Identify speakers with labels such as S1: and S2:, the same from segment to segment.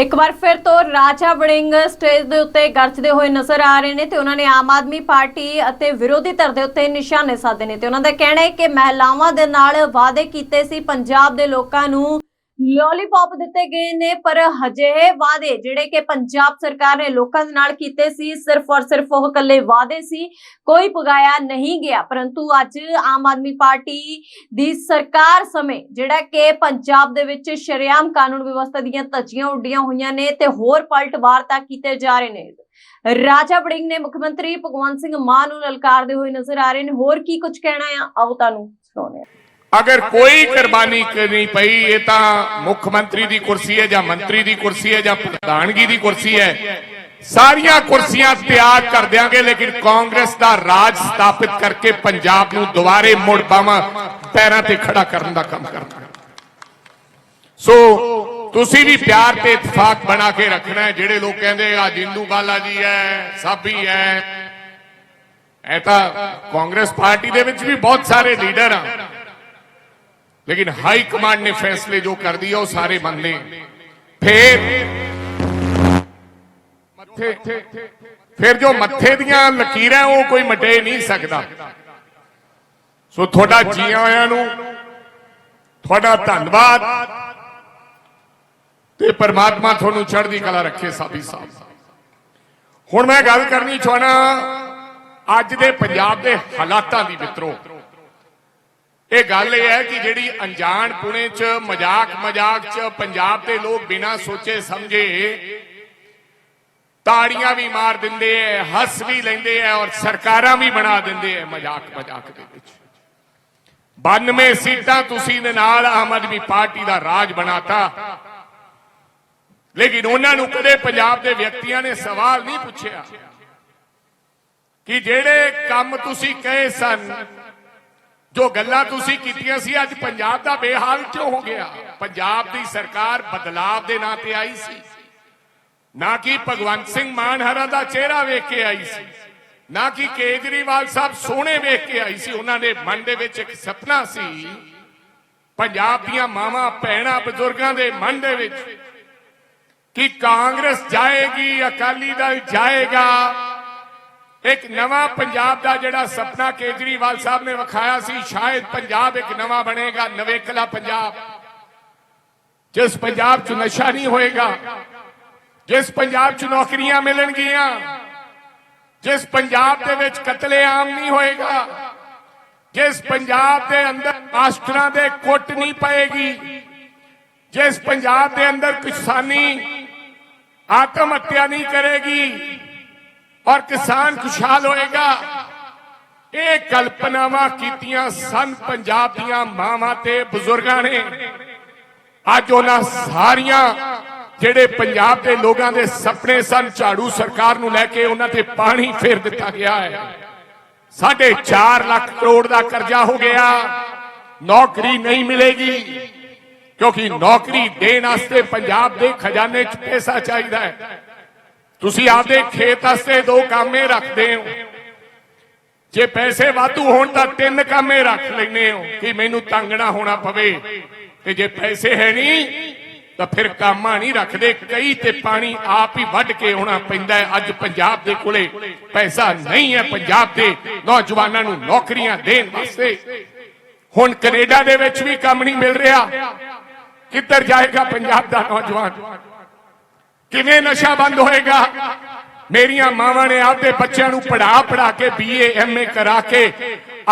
S1: ਇੱਕ ਵਾਰ ਫਿਰ ਤੋਂ ਰਾਜਾ ਵੜਿੰਗ ਸਟੇਜ ਦੇ ਉੱਤੇ ਗਰਜਦੇ ਹੋਏ ਨਜ਼ਰ ਆ ਰਹੇ ਨੇ ਤੇ ਉਹਨਾਂ ਨੇ ਆਮ ਆਦਮੀ ਪਾਰਟੀ ਅਤੇ ਵਿਰੋਧੀ ਧਿਰ ਦੇ ਉੱਤੇ ਨਿਸ਼ਾਨੇ ਸਾਧੇ ਨੇ ਤੇ ਉਹਨਾਂ ਦਾ ਕਹਿਣਾ ਹੈ ਕਿ ਮਹਿਲਾਵਾਂ ਦੇ ਨਾਲ ਵਾਅਦੇ ਕੀਤੇ ਸੀ, ਪੰਜਾਬ ਦੇ ਲੋਕਾਂ ਨੂੰ ਲੋਲੀਪੌਪ ਦਿੱਤੇ ਗਏ ਨੇ, ਪਰ ਹਜੇ ਵਾਅਦੇ ਜਿਹੜੇ ਕਿ ਪੰਜਾਬ ਸਰਕਾਰ ਨੇ ਲੋਕਾਂ ਦੇ ਨਾਲ ਕੀਤੇ ਸੀ, ਸਿਰਫ ਔਰ ਸਿਰਫ ਉਹ ਇਕੱਲੇ ਵਾਅਦੇ ਸੀ, ਕੋਈ ਪੁਗਾਇਆ ਨਹੀਂ ਗਿਆ। ਪਰੰਤੂ ਅੱਜ ਆਮ ਆਦਮੀ ਪਾਰਟੀ ਦੀ ਸਰਕਾਰ ਸਮੇਂ ਜਿਹੜਾ ਕਿ ਪੰਜਾਬ ਦੇ ਵਿੱਚ ਸ਼ਰੇਆਮ ਕਾਨੂੰਨ ਵਿਵਸਥਾ ਦੀਆਂ ਧੱਜੀਆਂ ਉੱਡੀਆਂ ਹੋਈਆਂ ਨੇ ਤੇ ਹੋਰ ਪਲਟਵਾਰ ਤਾਂ ਕੀਤੇ ਜਾ ਰਹੇ ਨੇ। ਰਾਜਾ ਬੜਿੰਗ ਨੇ ਮੁੱਖ ਮੰਤਰੀ ਭਗਵੰਤ ਸਿੰਘ ਮਾਨ ਨੂੰ ਲਲਕਾਰਦੇ ਹੋਏ ਨਜ਼ਰ ਆ ਰਹੇ ਨੇ। ਹੋਰ ਕੀ ਕੁਝ ਕਹਿਣਾ ਆ? ਆਓ ਤੁਹਾਨੂੰ ਸੁਣਾਉਂਦੇ ਹਾਂ।
S2: ਅਗਰ ਕੋਈ ਕੁਰਬਾਨੀ ਕਰਨੀ ਪਈ, ਇਹ ਤਾਂ ਮੁੱਖ ਮੰਤਰੀ ਦੀ ਕੁਰਸੀ ਹੈ ਜਾਂ ਮੰਤਰੀ ਦੀ ਕੁਰਸੀ ਹੈ ਜਾਂ ਪ੍ਰਧਾਨਗੀ ਦੀ ਕੁਰਸੀ ਹੈ। ਸਾਰੀਆਂ ਕੁਰਸੀਆਂ ਤਿਆਗ ਕਰ ਦਿਆਂਗੇ, ਲੇਕਿਨ ਕਾਂਗਰਸ ਦਾ ਰਾਜ ਸਥਾਪਿਤ ਕਰਕੇ ਪੰਜਾਬ ਨੂੰ ਦੁਬਾਰੇ ਮੁੜ ਪਾਵਾਂ ਪੈਰਾਂ ਤੇ ਖੜਾ ਕਰਨ ਦਾ ਕੰਮ ਕਰਨਾ ਸੋ, ਤੁਸੀਂ ਵੀ ਪਿਆਰ ਤੇ ਇਤਫਾਕ ਬਣਾ ਕੇ ਰੱਖਣਾ ਹੈ, ਜਿਹੜੇ ਲੋਕ ਕਹਿੰਦੇ ਆ, ਜਿੰਦੂ ਬਾਲਾ ਜੀ ਹੈ, ਸਾਬੀ ਹੈ। ਇਹ ਤਾਂ ਕਾਂਗਰਸ ਪਾਰਟੀ ਦੇ ਵਿੱਚ ਵੀ ਬਹੁਤ ਸਾਰੇ ਲੀਡਰ ਆ। ਲੇਕਿਨ ਹਾਈ ਕਮਾਂਡ ਨੇ ਫੈਸਲੇ ਜੋ ਕਰ ਦਿਆ ਉਹ ਸਾਰੇ ਮੰਨੇ ਫਿਰ ਮੱਥੇ, ਫਿਰ ਜੋ ਮੱਥੇ ਦੀਆਂ ਲਕੀਰਾਂ, ਉਹ ਕੋਈ ਮਟੇ ਨਹੀਂ ਸਕਦਾ। ਸੋ ਤੁਹਾਡਾ ਜੀ ਆਇਆਂ ਨੂੰ ਤੁਹਾਡਾ ਧੰਨਵਾਦ ਤੇ ਪਰਮਾਤਮਾ ਤੁਹਾਨੂੰ ਚੜ੍ਹਦੀ ਕਲਾ ਰੱਖੇ ਸਾਬੀ ਸਾਹਿਬ। ਹੁਣ ਮੈਂ ਗੱਲ ਕਰਨੀ ਚਾਹਣਾ ਅੱਜ ਦੇ ਪੰਜਾਬ ਦੇ ਹਾਲਾਤਾਂ ਦੀ ਮਿੱਤਰੋ। ਇਹ ਗੱਲ ਇਹ ਹੈ ਕਿ ਜਿਹੜੀ ਅਣਜਾਣ ਪੁਣੇ 'ਚ ਮਜ਼ਾਕ ਮਜ਼ਾਕ 'ਚ ਪੰਜਾਬ ਦੇ ਲੋਕ ਬਿਨਾਂ ਸੋਚੇ ਸਮਝੇ ਤਾੜੀਆਂ ਵੀ ਮਾਰ ਦਿੰਦੇ ਐ, ਹੱਸ ਵੀ ਲੈਂਦੇ ਐ ਔਰ ਸਰਕਾਰਾਂ ਵੀ ਬਣਾ ਦਿੰਦੇ ਐ ਮਜ਼ਾਕ ਮਜ਼ਾਕ ਦੇ ਵਿੱਚ। 92 ਸੀਟਾਂ ਤੁਸੀਂ ਦੇ ਨਾਲ ਆਮ ਆਦਮੀ ਪਾਰਟੀ ਦਾ ਰਾਜ ਬਣਾਤਾ। ਲੇਕਿਨ ਉਹਨਾਂ ਨੂੰ ਕਦੇ ਪੰਜਾਬ ਦੇ ਵਿਅਕਤੀਆਂ ਨੇ ਸਵਾਲ ਨਹੀਂ ਪੁੱਛਿਆ ਕਿ ਜਿਹੜੇ ਕੰਮ ਤੁਸੀਂ ਕਹੇ ਸਨ ਜੋ ਗੱਲਾਂ ਤੁਸੀਂ ਕੀਤੀਆਂ ਸੀ, ਅੱਜ ਪੰਜਾਬ ਦਾ ਬੇਹਾਲ ਕਿਉਂ ਹੋ ਗਿਆ? ਪੰਜਾਬ ਦੀ ਸਰਕਾਰ ਬਦਲਾਵ ਦੇ ਨਾਂ ਤੇ ਆਈ ਸੀ। ਨਾ ਕਿ ਭਗਵੰਤ ਸਿੰਘ ਮਾਨ ਹਰਾ ਦਾ ਚਿਹਰਾ ਵੇਖ ਕੇ ਆਈ ਸੀ। ਨਾ ਕਿ ਕੇਜਰੀਵਾਲ ਸਾਹਿਬ ਸੋਹਣੇ ਵੇਖ ਕੇ ਆਈ ਸੀ। ਉਹਨਾਂ ਦੇ ਮਨ ਦੇ ਵਿੱਚ ਇੱਕ ਸੁਪਨਾ ਸੀ, ਪੰਜਾਬ ਦੀਆਂ ਮਾਵਾਂ, ਭੈਣਾਂ, ਬਜ਼ੁਰਗਾਂ ਦੇ ਮਨ ਦੇ ਵਿੱਚ ਕਿ ਕਾਂਗਰਸ ਜਾਏਗੀ, ਅਕਾਲੀ ਦਲ ਜਾਏਗਾ। ਇੱਕ ਨਵਾਂ ਪੰਜਾਬ ਦਾ ਜਿਹੜਾ ਸੁਪਨਾ ਕੇਜਰੀਵਾਲ ਸਾਹਿਬ ਨੇ ਵਿਖਾਇਆ ਸੀ, ਸ਼ਾਇਦ ਪੰਜਾਬ ਇੱਕ ਨਵਾਂ ਬਣੇਗਾ ਨਵੇਕਲਾ ਪੰਜਾਬ। ਜਿਸ ਪੰਜਾਬ 'ਚ ਨਸ਼ਾ ਨਹੀਂ ਹੋਏਗਾ, ਜਿਸ ਪੰਜਾਬ 'ਚ ਨੌਕਰੀਆਂ ਮਿਲਣਗੀਆਂ, ਜਿਸ ਪੰਜਾਬ ਦੇ ਵਿੱਚ ਕਤਲੇਆਮ ਨਹੀਂ ਹੋਏਗਾ, ਜਿਸ ਪੰਜਾਬ ਦੇ ਅੰਦਰ ਮਾਸਟਰਾਂ ਦੇ ਕੁੱਟ ਨਹੀਂ ਪਏਗੀ, ਜਿਸ ਪੰਜਾਬ ਦੇ ਅੰਦਰ ਕਿਸਾਨੀ ਆਤਮ ਹੱਤਿਆ ਨਹੀਂ ਕਰੇਗੀ ਔਰ ਕਿਸਾਨ ਖੁਸ਼ਹਾਲ ਹੋਏਗਾ। ਇਹ ਕਲਪਨਾਵਾਂ ਕੀਤੀਆਂ ਸਨ ਪੰਜਾਬ ਦੀਆਂ ਮਾਵਾਂ ਤੇ ਬਜ਼ੁਰਗਾਂ ਨੇ। ਅੱਜ ਉਹਨਾਂ ਸਾਰੀਆਂ ਜਿਹੜੇ ਪੰਜਾਬ ਦੇ ਲੋਕਾਂ ਦੇ ਸੁਪਨੇ ਸਨ, ਝਾੜੂ ਸਰਕਾਰ ਨੂੰ ਲੈ ਕੇ ਉਹਨਾਂ ਤੇ ਪਾਣੀ ਫੇਰ ਦਿੱਤਾ ਗਿਆ ਹੈ। ਸਾਢੇ 4 ਲੱਖ ਕਰੋੜ ਦਾ ਕਰਜ਼ਾ ਹੋ ਗਿਆ। ਨੌਕਰੀ ਨਹੀਂ ਮਿਲੇਗੀ, ਕਿਉਂਕਿ ਨੌਕਰੀ ਦੇਣ ਵਾਸਤੇ ਪੰਜਾਬ ਦੇ ਖਜ਼ਾਨੇ 'ਚ ਪੈਸਾ ਚਾਹੀਦਾ ਹੈ। ਤੁਸੀਂ ਆਪਦੇ ਖੇਤ ਵਾਸਤੇ ਦੋ ਕਾਮੇ ਰੱਖਦੇ ਹੋ। ਜੇ ਪੈਸੇ ਵਾਧੂ ਹੋਣ ਤਾਂ ਤਿੰਨ ਕਾਮੇ ਰੱਖ ਲੈਨੇ ਹੋ ਕਿ ਮੈਨੂੰ ਤੰਗ ਨਾ ਹੋਣਾ ਪਵੇ। ਤੇ ਜੇ ਪੈਸੇ ਹੈ ਨਹੀਂ, ਤਾਂ ਫਿਰ ਕਾਮਾ ਨਹੀਂ ਰੱਖਦੇ। ਕਈ ਤੇ ਪਾਣੀ ਆਪ ਹੀ ਵੱਢ ਕੇ ਆਉਣਾ ਪੈਂਦਾ ਹੈ। ਅੱਜ ਪੰਜਾਬ ਦੇ ਕੋਲੇ ਪੈਸਾ ਨਹੀਂ ਹੈ ਪੰਜਾਬ ਦੇ ਨੌਜਵਾਨਾਂ ਨੂੰ ਨੌਕਰੀਆਂ ਦੇਣ ਵਾਸਤੇ। ਹੁਣ ਕੈਨੇਡਾ ਦੇ ਵਿੱਚ ਵੀ ਕੰਮ ਨਹੀਂ ਮਿਲ ਰਿਹਾ। ਕਿੱਧਰ ਜਾਏਗਾ ਪੰਜਾਬ ਦਾ ਨੌਜਵਾਨ? ਕਿਵੇਂ ਨਸ਼ਾ ਬੰਦ ਹੋਏਗਾ? ਮੇਰੀਆਂ ਮਾਵਾਂ ਨੇ ਆਪਦੇ ਬੱਚਿਆਂ ਨੂੰ ਪੜਾ ਪੜਾ ਕੇ ਬੀਏ ਐਮਏ ਕਰਾ ਕੇ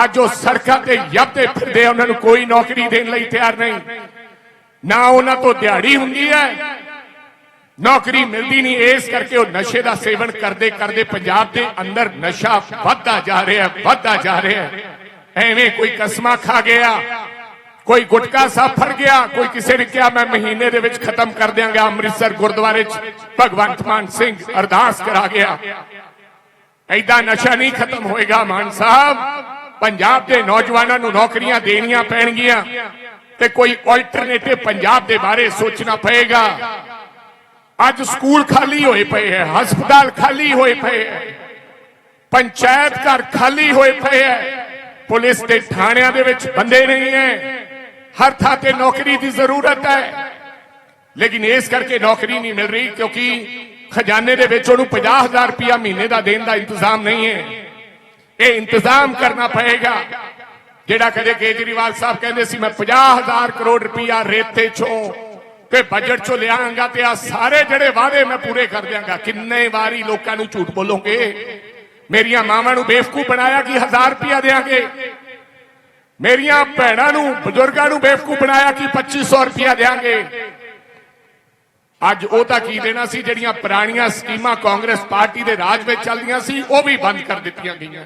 S2: ਅੱਜ ਉਹ ਸੜਕਾਂ ਤੇ ਯੱਬਦੇ ਫਿਰਦੇ ਉਹਨਾਂ ਨੂੰ ਕੋਈ ਨੌਕਰੀ ਦੇਣ ਲਈ ਤਿਆਰ ਨਹੀਂ। ਨਾ ਉਹਨਾਂ ਤੋਂ ਦਿਹਾੜੀ ਹੁੰਦੀ ਹੈ, ਨੌਕਰੀ ਮਿਲਦੀ ਨਹੀਂ। ਇਸ ਕਰਕੇ ਉਹ ਨਸ਼ੇ ਦਾ ਸੇਵਨ ਕਰਦੇ ਕਰਦੇ ਪੰਜਾਬ ਦੇ ਅੰਦਰ ਨਸ਼ਾ ਵੱਧਦਾ ਜਾ ਰਿਹਾ ਵੱਧਦਾ ਜਾ ਰਿਹਾ ਐਵੇਂ ਕੋਈ ਕਸਮਾਂ ਖਾ ਗਿਆ। ਕੋਈ ਗੁਟਕਾ ਸਾਹਿਬ ਫੜ ਗਿਆ, ਕੋਈ ਕਿਸੇ ਨੇ ਕਿਹਾ, ਮੈਂ ਮਹੀਨੇ ਦੇ ਵਿੱਚ ਖਤਮ ਕਰ ਦਿਆਂਗਾ ਅੰਮ੍ਰਿਤਸਰ ਗੁਰਦੁਆਰੇ 'ਚ। ਭਗਵੰਤ ਮਾਨ ਸਿੰਘ ਅਰਦਾਸ ਕਰਾ ਗਿਆ। ਐਦਾਂ ਨਸ਼ਾ ਨਹੀਂ ਖਤਮ ਹੋਏਗਾ ਮਾਨ ਸਾਹਿਬ। ਪੰਜਾਬ ਦੇ ਨੌਜਵਾਨਾਂ ਨੂੰ ਨੌਕਰੀਆਂ ਦੇਣੀਆਂ ਪੈਣਗੀਆਂ ਤੇ ਕੋਈ ਆਲਟਰਨੇਟਿਵ ਪੰਜਾਬ ਦੇ ਬਾਰੇ ਸੋਚਣਾ ਪਏਗਾ। ਅੱਜ ਸਕੂਲ ਖਾਲੀ ਹੋਏ ਪਏ ਹੈ, ਹਸਪਤਾਲ ਖਾਲੀ ਹੋਏ ਪਏ ਹੈ, ਪੰਚਾਇਤ ਘਰ ਖਾਲੀ ਹੋਏ ਪਏ ਹੈ। ਪੁਲਿਸ ਦੇ ਥਾਣਿਆਂ ਦੇ ਵਿੱਚ ਬੰਦੇ ਨਹੀਂ ਹੈ। ਹਰ ਥਾਂ ਤੇ ਨੌਕਰੀ ਦੀ ਜ਼ਰੂਰਤ ਹੈ। ਲੇਕਿਨ ਇਸ ਕਰਕੇ ਨੌਕਰੀ ਨਹੀਂ ਮਿਲ ਰਹੀ ਕਿਉਂਕਿ ਖਜ਼ਾਨੇ ਦੇ ਵਿੱਚ ਉਹਨੂੰ 50000 ਰੁਪਇਆ ਮਹੀਨੇ ਦਾ ਦੇਣ ਦਾ ਇੰਤਜ਼ਾਮ ਨਹੀਂ ਹੈ। ਇਹ ਇੰਤਜ਼ਾਮ ਕਰਨਾ ਪਏਗਾ। ਜਿਹੜਾ ਕਦੇ ਕੇਜਰੀਵਾਲ ਸਾਹਿਬ ਕਹਿੰਦੇ ਸੀ, ਮੈਂ 50000 ਕਰੋੜ ਰੁਪਇਆ ਰੇਤੇ ਚੋਂ ਤੇ ਬਜਟ ਚੋਂ ਲਿਆਂਗਾ ਤੇ ਆ ਸਾਰੇ ਜਿਹੜੇ ਵਾਅਦੇ ਮੈਂ ਪੂਰੇ ਕਰ ਦਿਆਂਗਾ। ਕਿੰਨੇ ਵਾਰੀ ਲੋਕਾਂ ਨੂੰ ਝੂਠ ਬੋਲੋਗੇ? ਮੇਰੀਆਂ ਮਾਵਾਂ ਨੂੰ ਬੇਵਕੂਫ ਬਣਾਇਆ ਕਿ 1000 ਰੁਪਇਆ ਦੇਾਂਗੇ ਮੇਰੀਆਂ ਭੈਣਾਂ ਨੂੰ, ਬਜ਼ੁਰਗਾਂ ਨੂੰ ਬੇਵਕੂਫ ਬਣਾਇਆ ਕਿ 2500 ਰੁਪਇਆ ਦੇਾਂਗੇ ਅੱਜ ਉਹ ਤਾਂ ਕੀ ਦੇਣਾ ਸੀ, ਜਿਹੜੀਆਂ ਪੁਰਾਣੀਆਂ ਸਕੀਮਾਂ ਕਾਂਗਰਸ ਪਾਰਟੀ ਦੇ ਰਾਜ ਵਿੱਚ ਚੱਲਦੀਆਂ ਸੀ, ਉਹ ਵੀ ਬੰਦ ਕਰ ਦਿੱਤੀਆਂ ਗਈਆਂ।